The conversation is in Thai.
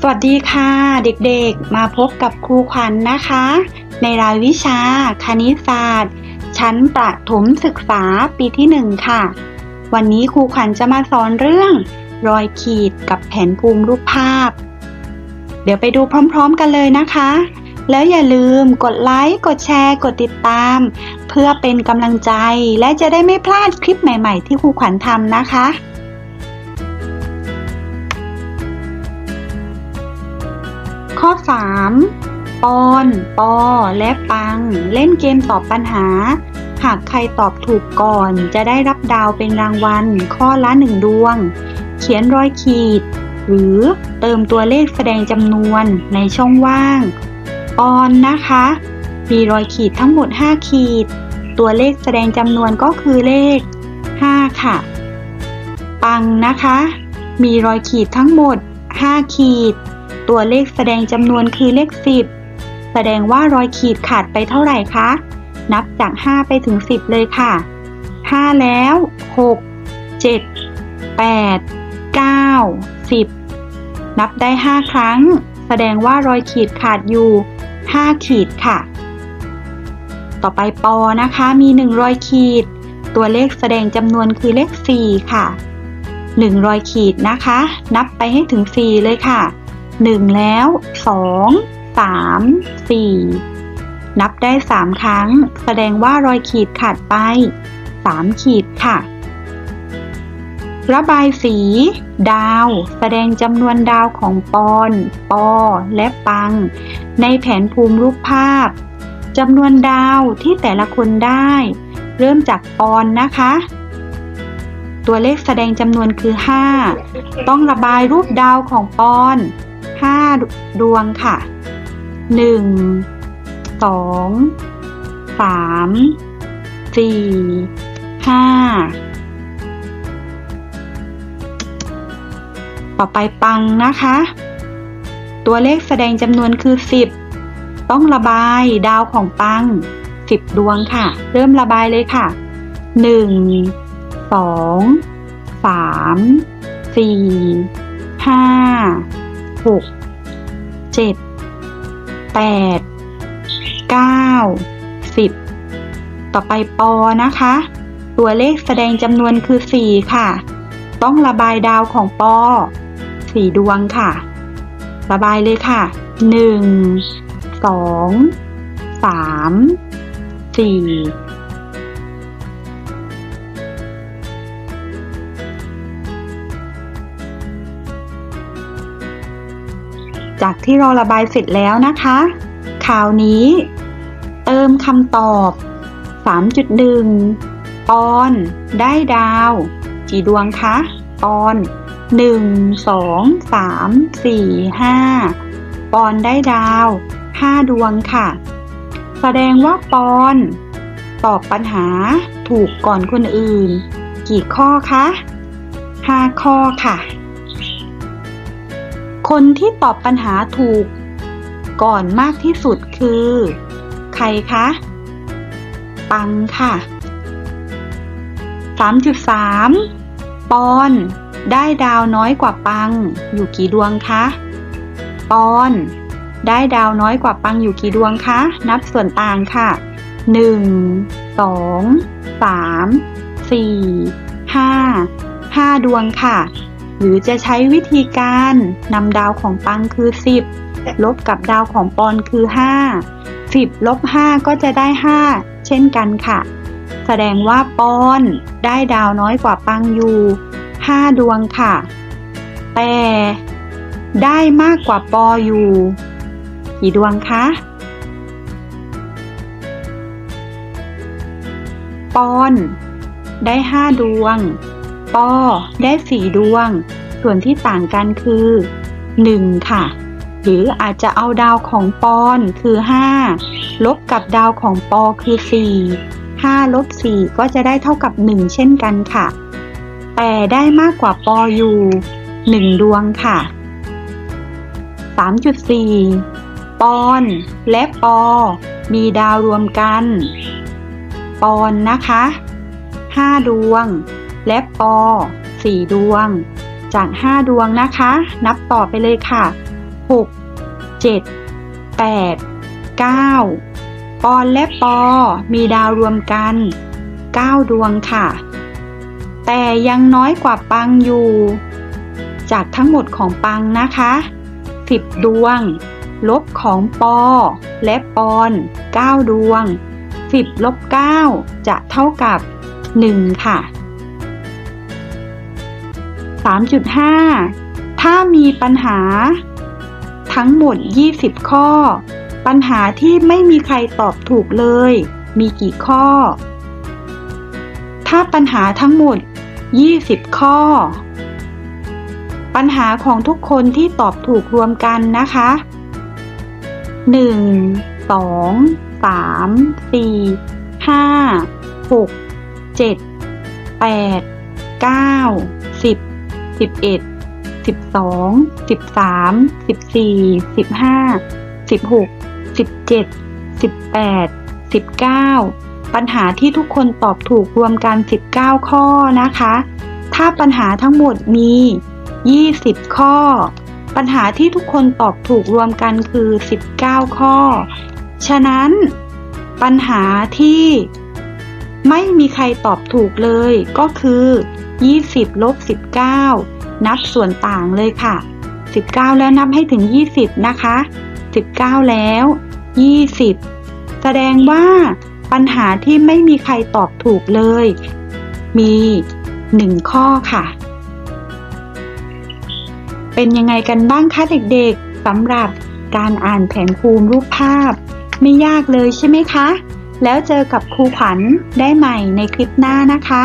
สวัสดีค่ะเด็กๆ มาพบกับครูขวัญนนะคะ ในรายวิชา คณิตศาสตร์ ชั้นประถมศึกษาปีที่หนึ่งค่ะ วันนี้ครูขวัญจะมาสอนเรื่อง รอยขีดกับแผนภูมิรูปภาพ เดี๋ยวไปดูพร้อมๆกันเลยนะคะ แล้วอย่าลืมกดไลค์กดแชร์ กดติดตาม เพื่อเป็นกำลังใจและจะได้ไม่พลาดคลิปใหม่ ๆ ที่ครูขวัญทำนะคะ ข้อ 3 ปอน ปอ และปัง เล่นเกมตอบปัญหา หากใครตอบถูกก่อนจะได้รับดาวเป็นรางวัล ข้อละหนึ่งดวง เขียนรอยขีด หรือเติมตัวเลขแสดงจำนวนในช่องว่าง ปอนนะคะ มีรอยขีดทั้งหมด 5 ขีด ตัวเลขแสดงจำนวนก็คือเลข 5 ค่ะ ปังนะคะ มีรอยขีดทั้งหมด 5 ขีด ตัวเลขแสดงจำนวนคือเลข 10 แสดงว่ารอยขีดขาดไปเท่าไหร่คะ นับจาก 5 ไปถึง 10 เลยค่ะ 5 แล้ว 6 7 8 9 10 นับได้ 5 ครั้ง แสดงว่ารอยขีดขาดอยู่ 5 ขีดค่ะ ต่อไปปอนะคะมี 1 รอยขีด ตัวเลขแสดงจำนวนคือเลข 4 ค่ะ1รอยขีดนะคะ นับไปให้ถึง 4 เลยค่ะ 1แล้ว2 3 4นับได้3ครั้ง แสดงว่ารอยขีดขาดไป3ขีดค่ะ ระบายสี ดาว แสดงจำนวนดาวของปอน ปอ และปัง ในแผนภูมิรูปภาพจำนวนดาวที่แต่ละคนได้ เริ่มจากปอนนะคะ ตัวเลขแสดงจำนวนคือ 5 ต้องระบายรูปดาวของปอน 5ดวงค่ะ1 2 3 4 5ต่อไปปังนะคะ ตัวเลขแสดงจำนวนคือ 10 ต้องระบายดาวของปัง 10 ดวงค่ะ เริ่มระบายเลยค่ะ 1 2 3 4 5 6 7 8 9 10ต่อไปปอนะคะ ตัวเลขแสดงจำนวนคือ4ค่ะ ต้องระบายดาวของปอ4ดวงค่ะ ระบายเลยค่ะ1 2 3 4 จากที่เราระบายเสร็จแล้วนะคะคราวนี้ เติมคำตอบ 3.1 ปอน ได้ดาว กี่ดวงคะ ปอน 1 2 3 4 5 ปอนได้ดาว 5 ดวงค่ะ แสดงว่าปอน ตอบปัญหาถูกก่อนคนอื่น กี่ข้อคะ 5 ข้อค่ะ คนที่ตอบปัญหาถูก ก่อนมากที่สุดคือ ใครคะ ปังค่ะ 3.3 ปอนได้ดาวน้อยกว่าปัง อยู่กี่ดวงคะ ปอน ได้ดาวน้อยกว่าปังอยู่กี่ดวงคะ นับส่วนต่างค่ะ 1 2 3 4 5 5 ดวงค่ะ หรือจะใช้วิธีการนำดาวของปังคือ 10 ลบกับดาวของปอนคือ 5 10ลบ5ก็จะได้ 5 เช่นกันค่ะ แสดงว่าปอนได้ดาวน้อยกว่าปังอยู่ 5 ดวงค่ะ แต่ได้มากกว่าปออยู่ กี่ดวงคะปอน ได้ 5 ดวง ปอได้4ดวง ส่วนที่ต่างกันคือ 1 ค่ะ หรืออาจจะเอาดาวของปอนคือ 5 ลบกับดาวของปอคือ 4 5ลบ4ก็จะได้เท่ากับ 1 เช่นกันค่ะ แต่ได้มากกว่าปออยู่ 1 ดวงค่ะ 3.4 ปอนและปอ มีดาวรวมกัน ปอนนะคะ 5 ดวง และปอ4ดวง จาก 5 ดวงนะคะ นับต่อไปเลยค่ะหกเจ็ดแปดเก้าปอนและปอ มีดาวรวมกันเก้าดวงค่ะ แต่ยังน้อยกว่าปังอยู่ จากทั้งหมดของปังนะคะสิบดวง ลบของปอ และปอนเก้าดวงสิบลบเก้าจะเท่ากับหนึ่งค่ะ 3.5 ถ้ามีปัญหา ทั้งหมด 20 ข้อ ปัญหาที่ไม่มีใครตอบถูกเลย มีกี่ข้อ ถ้าปัญหาทั้งหมด 20 ข้อ ปัญหาของทุกคนที่ตอบถูกรวมกันนะคะ 1 2 3 4 5 6 7 8 9 10 11 12 13 14 15 16 17 18 19ปัญหาที่ทุกคนตอบถูกรวมกัน19ข้อนะคะ ถ้าปัญหาทั้งหมดมี20ข้อ ปัญหาที่ทุกคนตอบถูกรวมกันคือ19ข้อ ฉะนั้นปัญหาที่ไม่มีใครตอบถูกเลยก็คือ 20ลบ19 นับส่วนต่างเลยค่ะ 19 แล้วนับให้ถึง 20 นะคะ 19 แล้ว 20 แสดงว่าปัญหาที่ไม่มีใครตอบถูกเลย มี 1 ข้อค่ะ เป็นยังไงกันบ้างคะเด็กๆสำหรับการอ่านแผนภูมิรูปภาพ ไม่ยากเลยใช่ไหมคะ แล้วเจอกับครูขวัญได้ใหม่ในคลิปหน้านะคะ